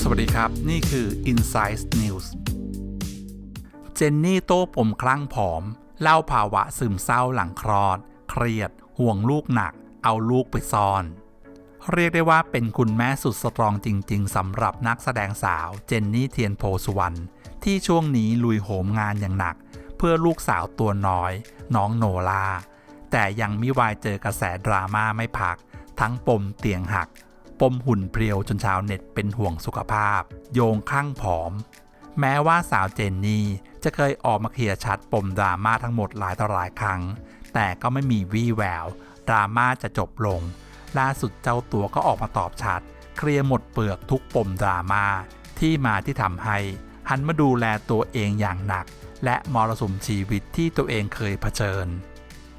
สวัสดีครับ นี่คือ Insight News เจนนี่โต้ปมคลั่งผอม เล่าภาวะซึมเศร้าหลังคลอด เครียด ห่วงลูกหนัก เอาลูกไปซ่อน เรียกได้ว่าเป็นคุณแม่สุดสตรองจริง ๆสำหรับนักแสดงสาวเจนนี่เทียนโพสุวรรณที่ช่วงนี้ลุยโหมงานอย่างหนัก เพื่อลูกสาวตัวน้อย น้องโนลา แต่ยังมิวายเจอกระแสดราม่าไม่พัก ทั้งปมเตียงหัก ปมหุ่นเพรียวจนชาวเน็ตเป็นห่วงสุขภาพ โยงข้างผอม แม้ว่าสาวเจนนี่จะเคยออกมาเคลียร์ชัดปมดราม่าทั้งหมดหลายต่อหลายครั้ง แต่ก็ไม่มีวี่แววดราม่าจะจบลง ล่าสุดเจ้าตัวก็ออกมาตอบชัด เคลียร์หมดเปลือกทุกปมดราม่าที่มาที่ทำให้ หันมาดูแลตัวเองอย่างหนัก และมรสุมชีวิตที่ตัวเองเคยเผชิญ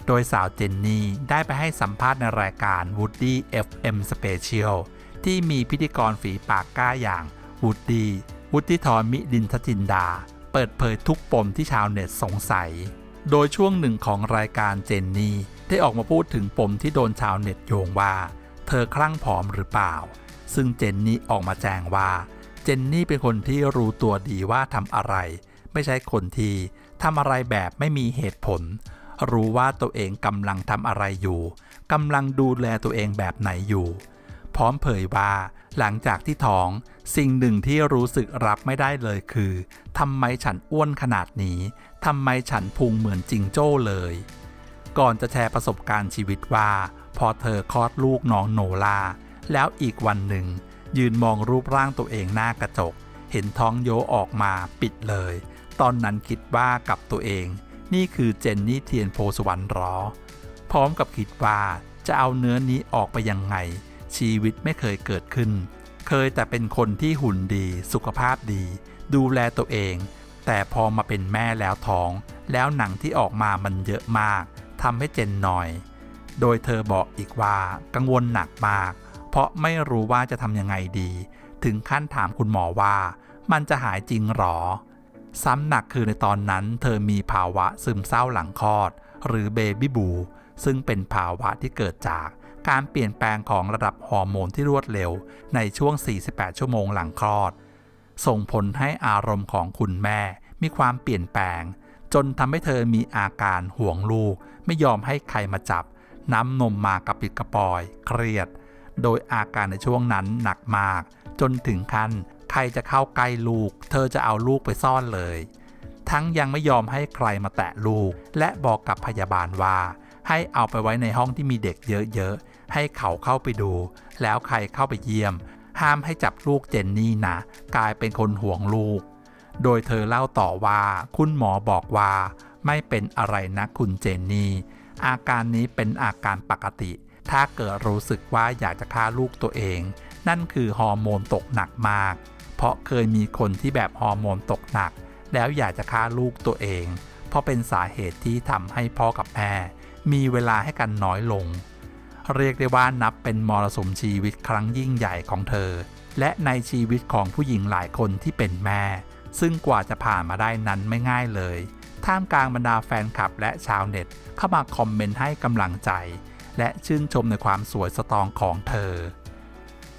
โดยสาวเจนนี่ได้ไปให้สัมภาษณ์ในรายการ Woody FM Special ที่มีพิธีกรฝีปากกล้าอย่าง Woody วุฒิธรมิดินทจินดา เปิดเผยทุกปมที่ชาวเน็ตสงสัย โดยช่วงหนึ่งของรายการเจนนี่ได้ออกมาพูดถึงปมที่โดนชาวเน็ตโยงว่า เธอคลั่งผอมหรือเปล่า ซึ่งเจนนี่ออกมาแจ้งว่า เจนนี่เป็นคนที่รู้ตัวดีว่าทำอะไร ไม่ใช่คนที่ทำอะไรแบบไม่มีเหตุผล รู้ว่าตัวเองกำลังทำอะไรอยู่กำลังดูแลตัวเองแบบไหนอยู่ พร้อมเผยว่า หลังจากที่ท้องสิ่งหนึ่งที่รู้สึกรับไม่ได้เลยคือทำไมฉันอ้วนขนาดนี้ทำไมฉันพุงเหมือนจิงโจ้เลย ก่อนจะแชร์ประสบการณ์ชีวิตว่า พอเธอคลอดลูกน้องโนลาแล้วอีกวันหนึ่ง ยืนมองรูปร่างตัวเองหน้ากระจก เห็นท้องโยออกมาปิดเลย ตอนนั้นคิดว่ากับตัวเอง นี่คือเจนนี่เทียนโพสวรรค์รอพร้อมกับคิดว่าจะเอาเนื้อนี้ออกไปยังไง ชีวิตไม่เคยเกิดขึ้น เคยแต่เป็นคนที่หุ่นดีสุขภาพดี ดูแลตัวเอง แต่พอมาเป็นแม่แล้วท้อง แล้วหนังที่ออกมามันเยอะมากทำให้เจนหน่อย โดยเธอบอกอีกว่ากังวลหนักมาก เพราะไม่รู้ว่าจะทำยังไงดี ถึงขั้นถามคุณหมอว่า มันจะหายจริงหรอ ซ้ำหนักคือในตอนนั้นเธอมีภาวะซึมเศร้าหลังคลอด หรือเบบี้บู ซึ่งเป็นภาวะที่เกิดจากการเปลี่ยนแปลงของระดับฮอร์โมนที่รวดเร็ว ในช่วง 48 ชั่วโมงหลังคลอด ส่งผลให้อารมณ์ของคุณแม่มีความเปลี่ยนแปลง จนทำให้เธอมีอาการห่วงลูก ไม่ยอมให้ใครมาจับ น้ำนมมากับปิดกระปอย เครียด โดยอาการในช่วงนั้นหนักมาก จนถึงขั้น ครจะเข้าใกล้ลูก เธอจะเอาลูกไปซ่อนเลย ทั้งยังไม่ยอมให้ใครมาแตะลูก และบอกกับพยาบาลว่า ให้เอาไปไว้ในห้องที่มีเด็กเยอะๆ ให้เขาเข้าไปดู แล้วใครเข้าไปเยี่ยม ห้ามให้จับลูกเจนนี่นะ กลายเป็นคนห่วงลูก โดยเธอเล่าต่อว่า คุณหมอบอกว่า ไม่เป็นอะไรนะคุณเจนนี่ อาการนี้เป็นอาการปกติ ถ้าเกิดรู้สึกว่าอยากจะฆ่าลูกตัวเองนั่นคือฮอร์โมนตกหนักมาก เพราะเคยมีคนที่แบบฮอร์โมนตกหนัก แล้วอยากจะฆ่าลูกตัวเอง เพราะเป็นสาเหตุที่ทำให้พ่อกับแม่มีเวลาให้กันน้อยลง เรียกได้ว่านับเป็นมรสุมชีวิตครั้งยิ่งใหญ่ของเธอ และในชีวิตของผู้หญิงหลายคนที่เป็นแม่ ซึ่งกว่าจะผ่านมาได้นั้นไม่ง่ายเลย ท่ามกลางบรรดาแฟนคลับและชาวเน็ตเข้ามาคอมเมนต์ให้กำลังใจ และชื่นชมในความสวยสตองของเธอ